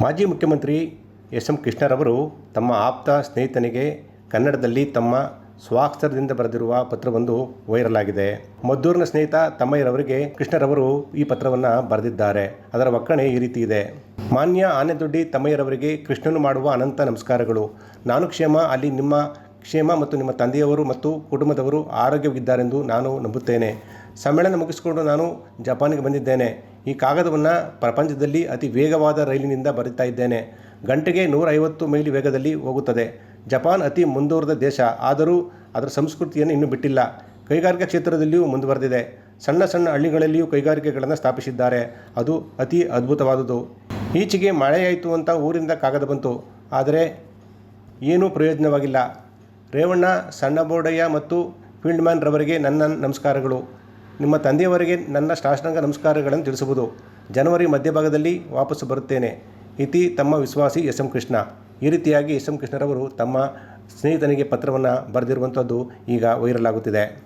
ಮಾಜಿ ಮುಖ್ಯಮಂತ್ರಿ S M ಕೃಷ್ಣರವರು ತಮ್ಮ ಆಪ್ತ ಸ್ನೇಹಿತನಿಗೆ ಕನ್ನಡದಲ್ಲಿ ತಮ್ಮ ಸ್ವಾಕ್ಷರದಿಂದ ಬರೆದಿರುವ ಪತ್ರವೊಂದು ವೈರಲ್ ಆಗಿದೆ ಮದ್ದೂರಿನ ಸ್ನೇಹಿತ ತಮ್ಮಯ್ಯರವರಿಗೆ ಕೃಷ್ಣರವರು ಈ ಪತ್ರವನ್ನು ಬರೆದಿದ್ದಾರೆ. ಅದರ ಒಕ್ಕಣೆ ಈ ರೀತಿ ಇದೆ. ಮಾನ್ಯ ಆನೆದೊಡ್ಡಿ ತಮ್ಮಯ್ಯರವರಿಗೆ ಕೃಷ್ಣನು ಮಾಡುವ ಅನಂತ ನಮಸ್ಕಾರಗಳು. ನಾನು ಕ್ಷೇಮ, ಅಲ್ಲಿ ನಿಮ್ಮ ಕ್ಷೇಮ ಮತ್ತು ನಿಮ್ಮ ತಂದೆಯವರು ಮತ್ತು ಕುಟುಂಬದವರು ಆರೋಗ್ಯವಿದ್ದಾರೆಂದು ನಾನು ನಂಬುತ್ತೇನೆ. ಸಮ್ಮೇಳನ ಮುಗಿಸಿಕೊಂಡು ನಾನು ಜಪಾನಿಗೆ ಬಂದಿದ್ದೇನೆ. ಈ ಕಾಗದವನ್ನು ಪ್ರಪಂಚದಲ್ಲಿ ಅತಿ ವೇಗವಾದ ರೈಲಿನಿಂದ ಬರೀತಾ ಇದ್ದೇನೆ. ಗಂಟೆಗೆ ನೂರೈವತ್ತು ಮೈಲಿ ವೇಗದಲ್ಲಿ ಹೋಗುತ್ತದೆ. ಜಪಾನ್ ಅತಿ ಮುಂದುವರೆದ ದೇಶ. ಆದರೂ ಅದರ ಸಂಸ್ಕೃತಿಯನ್ನು ಇನ್ನೂ ಬಿಟ್ಟಿಲ್ಲ. ಕೈಗಾರಿಕಾ ಕ್ಷೇತ್ರದಲ್ಲಿಯೂ ಮುಂದುವರೆದಿದೆ. ಸಣ್ಣ ಸಣ್ಣ ಹಳ್ಳಿಗಳಲ್ಲಿಯೂ ಕೈಗಾರಿಕೆಗಳನ್ನು ಸ್ಥಾಪಿಸಿದ್ದಾರೆ. ಅದು ಅತಿ ಅದ್ಭುತವಾದುದು. ಈಚೆಗೆ ಮಳೆಯಾಯಿತು ಅಂತ ಊರಿಂದ ಕಾಗದ ಬಂತು. ಆದರೆ ಏನೂ ಪ್ರಯೋಜನವಾಗಿಲ್ಲ. ರೇವಣ್ಣ, ಸಣ್ಣಬೋಡಯ್ಯ ಮತ್ತು ಫೀಲ್ಡ್ಮ್ಯಾನ್ ರವರಿಗೆ ನನ್ನ ನಮಸ್ಕಾರಗಳು. ನಿಮ್ಮ ತಂದೆಯವರಿಗೆ ನನ್ನ ಸಾಷ್ಟಾಂಗ ನಮಸ್ಕಾರಗಳನ್ನು ತಿಳಿಸುವುದು. ಜನವರಿ ಮಧ್ಯಭಾಗದಲ್ಲಿ ವಾಪಸ್ಸು ಬರುತ್ತೇನೆ. ಇತಿ ತಮ್ಮ ವಿಶ್ವಾಸಿ ಎಸ್ ಎಂ ಕೃಷ್ಣ. ಈ ರೀತಿಯಾಗಿ ಎಸ್ ಎಂ ಕೃಷ್ಣರವರು ತಮ್ಮ ಸ್ನೇಹಿತನಿಗೆ ಪತ್ರವನ್ನು ಬರೆದಿರುವಂಥದ್ದು ಈಗ ವೈರಲ್ ಆಗುತ್ತಿದೆ.